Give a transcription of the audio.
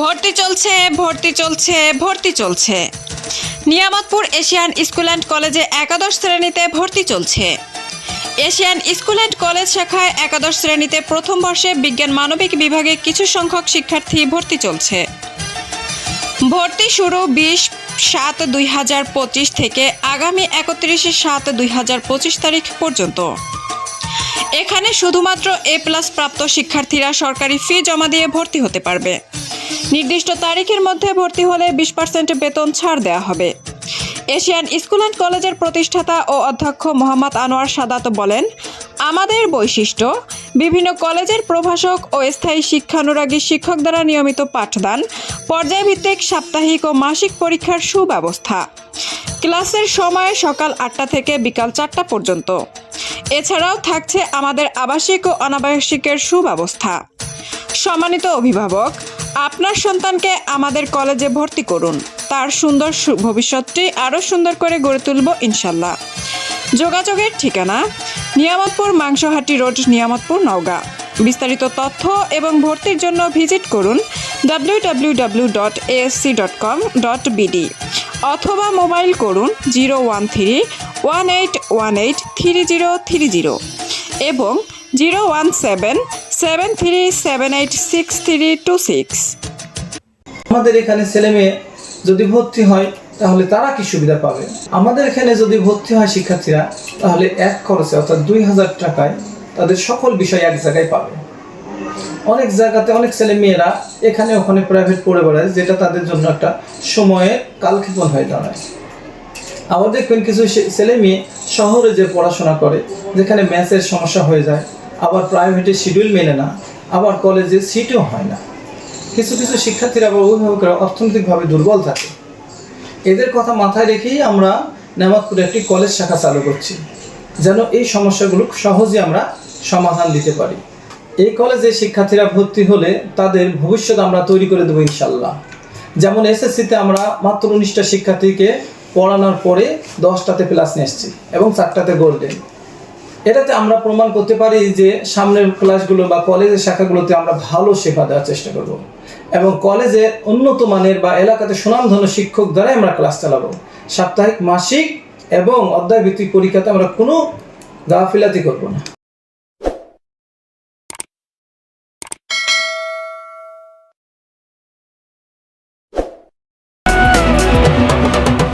ভর্তি চলছে ভর্তি চলছে ভর্তি চলছে। নিয়ামতপুর এশিয়ান স্কুল অ্যান্ড কলেজে একাদশ শ্রেণীতে ভর্তি চলছে। এশিয়ান স্কুল অ্যান্ড কলেজ শাখায় একাদশ শ্রেণীতে প্রথম বর্ষে বিজ্ঞান মানবিক বিভাগে কিছু সংখ্যক শিক্ষার্থী ভর্তি চলছে। ভর্তি শুরু বিশ সাত দুই হাজার পঁচিশ থেকে আগামী একত্রিশে সাত দুই হাজার পঁচিশ তারিখ পর্যন্ত। এখানে শুধুমাত্র এ প্লাস প্রাপ্ত শিক্ষার্থীরা সরকারি ফি জমা দিয়ে ভর্তি হতে পারবে। নির্দিষ্ট তারিখের মধ্যে ভর্তি হলে বিশ পার্সেন্ট বেতন ছাড় দেওয়া হবে। এশিয়ান স্কুল অ্যান্ড কলেজের প্রতিষ্ঠাতা ও অধ্যক্ষ মোহাম্মদ আনোয়ার সাদাত বলেন, আমাদের বৈশিষ্ট্য, বিভিন্ন কলেজের প্রভাষক ও স্থায়ী শিক্ষানুরাগী শিক্ষক দ্বারা নিয়মিত পাঠদান, পর্যায়ভিত্তিক সাপ্তাহিক ও মাসিক পরীক্ষার সুব্যবস্থা। ক্লাসের সময় সকাল আটটা থেকে বিকাল চারটা পর্যন্ত। এছাড়াও থাকছে আমাদের আবাসিক ও অনাবাসিকের সুব্যবস্থা। সম্মানিত অভিভাবক আপনার সন্তানকে আমাদের কলেজে ভর্তি করুন। তার সুন্দর ভবিষ্যৎটি আরও সুন্দর করে গড়ে তুলব ইনশাল্লাহ। যোগাযোগের ঠিকানা, নিয়ামতপুর মাংসহাটি রোড, নিয়ামতপুর নওগাঁ। বিস্তারিত তথ্য এবং ভর্তির জন্য ভিজিট করুন বিডি অথবা মোবাইল করুন zero one three one eight one eight three zero three zero এবং zero one seven seven three seven eight six three two six আমাদের এখানে ছেলে মেয়ে যদি ভর্তি হয়, তাহলে তারা কি সুবিধা পাবে? আমাদের এখানে যদি ভর্তি হয় শিক্ষার্থীরা, তাহলে এক খরচে, অর্থাৎ দুই হাজার টাকায় তাদের সকল বিষয় এক জায়গায় পাবে। অনেক জায়গাতে অনেক ছেলে মেয়েরা এখানে, ওখানে প্রাইভেট পড়ে বেড়ায়, যেটা তাদের জন্য একটা সময়ে কালক্ষেপণ হয়ে দাঁড়ায়। আবার দেখবেন কিছু ছেলে মেয়ে শহরে যে পড়াশোনা করে, যেখানে ম্যাথের সমস্যা হয়ে যায় আবার প্রাইভেটে শিডিউল মেনে না, আবার কলেজে সিটও হয় না। কিছু কিছু শিক্ষার্থীরা বা অভিভাবকরা অর্থনৈতিকভাবে দুর্বল থাকে। এদের কথা মাথায় রেখেই আমরা নেমাতপুরে একটি কলেজ শাখা চালু করছি, যেন এই সমস্যাগুলো সহজে আমরা সমাধান দিতে পারি। এই কলেজে শিক্ষার্থীরা ভর্তি হলে তাদের ভবিষ্যৎ আমরা তৈরি করে দেবো ইনশাল্লাহ। যেমন এসএসসিতে আমরা মাত্র উনিশটা শিক্ষার্থীকে পড়ানোর পরে দশটাতে প্লাস নিয়ে এসেছি এবং চারটাতে গোল্ডেন এটাতে আমরা প্রমাণ করতে পারি যে সামনের ক্লাসগুলো বা কলেজের শাখাগুলোতে আমরা ভালো সেবা দেওয়ার চেষ্টা করব। এবং কলেজে উন্নত মানের বা এলাকাতে সুনামধন্য শিক্ষক দ্বারাই আমরা ক্লাস চালাবো। সাপ্তাহিক, মাসিক এবং অধ্যায় ভিত্তিক পরীক্ষাতে আমরা কোনো গাফিলাতি করব না।